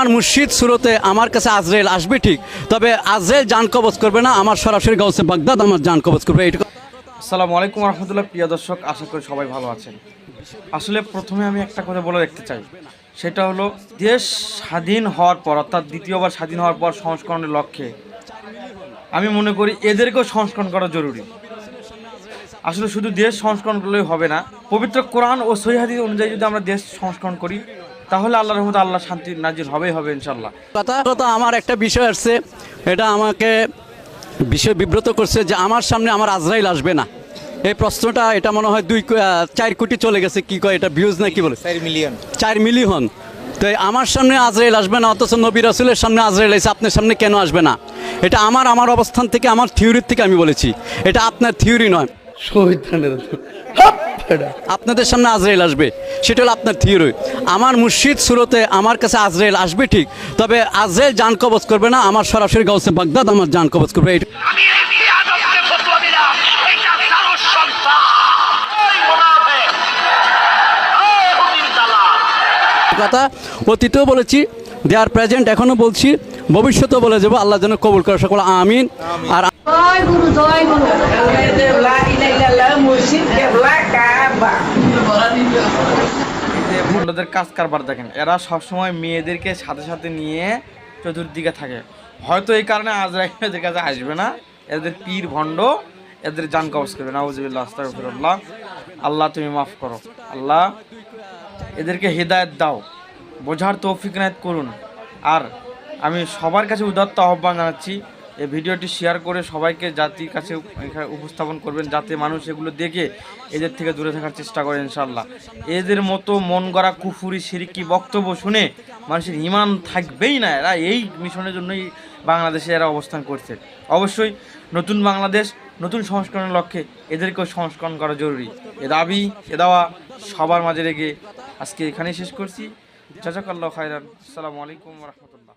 আমার মুর্শিদ সুরতে আমার কাছে আজরাইল আসবে ঠিক, তবে আজরাইল জান কবজ করবে না, আমার সরাসরি গাউসে বাগদাদ আমার জান কবজ করবে, এইটুকু। আসসালামু আলাইকুম রহমতুল্লাহ, প্রিয় দর্শক, আশা করি সবাই ভালো আছেন। আসলে প্রথমে আমি একটা কথা বলে দেখতে চাই, সেটা হলো দেশ স্বাধীন হওয়ার পর, অর্থাৎ দ্বিতীয়বার স্বাধীন হওয়ার পর সংস্করণের লক্ষ্যে, আমি মনে করি এদেরকেও সংস্করণ করা জরুরি। আসলে শুধু দেশ সংস্করণ করলেই হবে না, পবিত্র কোরআন ও সহিহাদি অনুযায়ী যদি আমরা দেশ সংস্করণ করি তাহলে আল্লাহ রহমত আল্লাহ শান্তি নাজির হবেই হবে ইনশাল্লাহ কথা কথা আমার একটা বিষয় আসছে এটা আমাকে বিষয় বিব্রত করছে যে আমার সামনে আমার আজরাইল আসবে না। এই প্রশ্নটা এটা মনে হয় দুই কো- চার কোটি চলে গেছে কি কয় এটা ভিউজ না কি বলে? চার মিলিয়ন। চার মিলিয়ন। তো আমার সামনে আজরাইল আসবে না অথচ নবী রাসুলের সামনে আজরাইল এসে আপনার সামনে কেন আসবে না? এটা আমার আমার অবস্থান থেকে আমার থিওরির থেকে আমি বলেছি। এটা আপনার থিওরি নয়। আপনাদের সামনে আজরাইল আসবে সেটা হলো আপনার থিওরি আমার মুর্শিদ সুরতে আমার কাছে আজরাইল আসবে ঠিক তবে আজরাইল জান কবজ করবে না আমার সরাসরি গাউসে বাগদাদ আমার জান কবজ করবে এটা কথা অতীতেও বলেছি দে আর প্রেজেন্ট এখনও বলছি ভবিষ্যতেও বলে যাব আল্লাহ যেন কবুল করে সকল আমিন। আর জয় গুরু জয় গুরু। ভণ্ডদের কাজ কারবার দেখেন। এরা সবসময় মেয়েদেরকে সাথে সাথে নিয়ে চতুর্দিকে থাকে। হয়তো এই কারণে আজরাইল এদের কাছে আসবে না। এদের পীর ভণ্ড, এদের জান কবজ করবে। নাউজুবিল্লাহ, আস্তাগফিরুল্লাহ। আল্লাহ তুমি মাফ করো। আল্লাহ এদেরকে হেদায়েত দাও। বোঝার তৌফিক নায়ত করুন। আর আমি সবার কাছে উদাত্ত আহ্বান জানাচ্ছি এই ভিডিওটি শেয়ার করে সবাইকে জাতির কাছে উপস্থাপন করবেন, যাতে মানুষ এগুলো দেখে এদের থেকে দূরে থাকার চেষ্টা করে ইনশাল্লাহ এদের মতো মন গড়া কুফুরি, সিরিকি বক্তব্য শুনে মানুষের ইমান থাকবেই না এরা। এই মিশনের জন্যই বাংলাদেশে এরা অবস্থান করছে। অবশ্যই নতুন বাংলাদেশ, নতুন সংস্করণের লক্ষ্যে এদেরকেও সংস্করণ করা জরুরি। এ দাবি, এ দাওয়া সবার মাঝে রেখে আজকে এখানেই শেষ করছি। জাজাকাল্লাহ খাইরান আসসালামু আলাইকুম রহমতুল্লাহ।